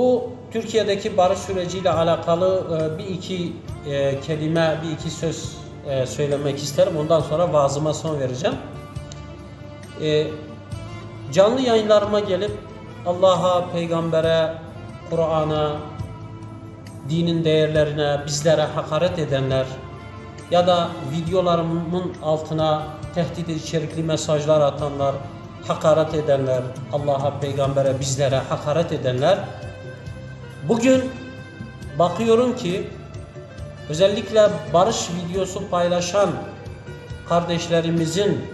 Bu Türkiye'deki barış süreciyle alakalı e, bir iki e, kelime, bir iki söz e, söylemek isterim. Ondan sonra vaazıma son vereceğim. Canlı yayınlarıma gelip Allah'a, peygambere, Kur'an'a, dinin değerlerine, bizlere hakaret edenler ya da videolarımın altına tehdit içerikli mesajlar atanlar, hakaret edenler, Allah'a, peygambere, bizlere hakaret edenler bugün bakıyorum ki özellikle barış videosu paylaşan kardeşlerimizin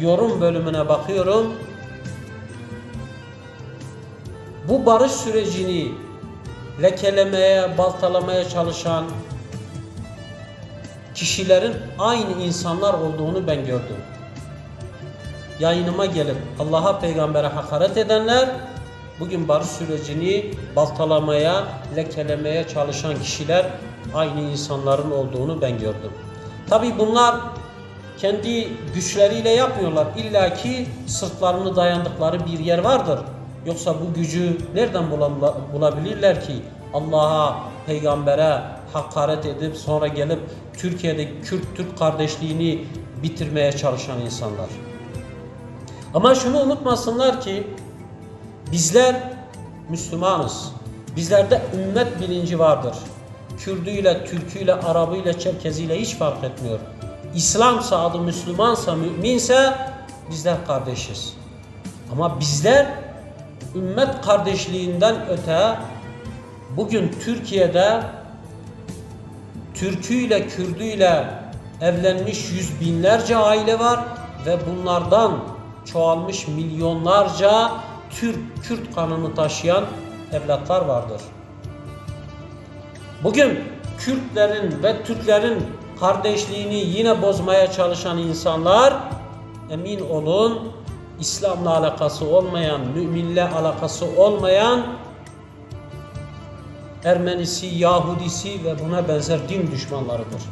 yorum bölümüne bakıyorum. Bu barış sürecini lekelemeye, baltalamaya çalışan kişilerin aynı insanlar olduğunu ben gördüm. Yayınıma gelip Allah'a peygambere hakaret edenler bugün barış sürecini baltalamaya, lekelemeye çalışan kişiler aynı insanların olduğunu ben gördüm. Tabi bunlar kendi güçleriyle yapmıyorlar. İlla ki sırtlarını dayandıkları bir yer vardır. Yoksa bu gücü nereden bulabilirler ki? Allah'a, peygambere hakaret edip sonra gelip Türkiye'de Kürt-Türk kardeşliğini bitirmeye çalışan insanlar. Ama şunu unutmasınlar ki bizler Müslümanız. Bizlerde ümmet bilinci vardır. Kürdüyle, Türküyle, Arabıyla, Çerkeziyle hiç fark etmiyor. İslamsa adı Müslümansa, müminse bizler kardeşiz. Ama bizler ümmet kardeşliğinden öte bugün Türkiye'de Türküyle, Kürdüyle evlenmiş yüz binlerce aile var ve bunlardan çoğalmış milyonlarca Türk, Kürt kanını taşıyan evlatlar vardır. Bugün Kürtlerin ve Türklerin kardeşliğini yine bozmaya çalışan insanlar emin olun İslam'la alakası olmayan, müminle alakası olmayan Ermenisi, Yahudisi ve buna benzer din düşmanlarıdır.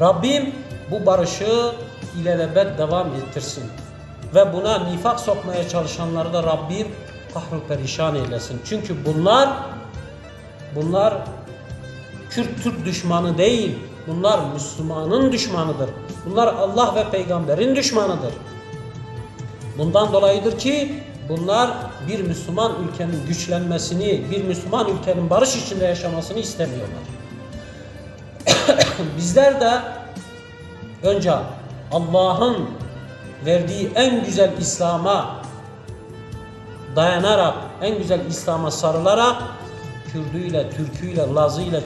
Rabbim bu barışı ilelebet devam ettirsin. Ve buna nifak sokmaya çalışanları da Rabbim kahru perişan eylesin. Çünkü bunlar bunlar Kürt Türk düşmanı değil. Bunlar Müslümanın düşmanıdır. Bunlar Allah ve peygamberin düşmanıdır. Bundan dolayıdır ki bunlar bir Müslüman ülkenin güçlenmesini, bir Müslüman ülkenin barış içinde yaşamasını istemiyorlar. Bizler de önce Allah'ın verdiği en güzel İslam'a dayanarak, en güzel İslam'a sarılarak Kürdüyle, Türküyle, Lazıyla,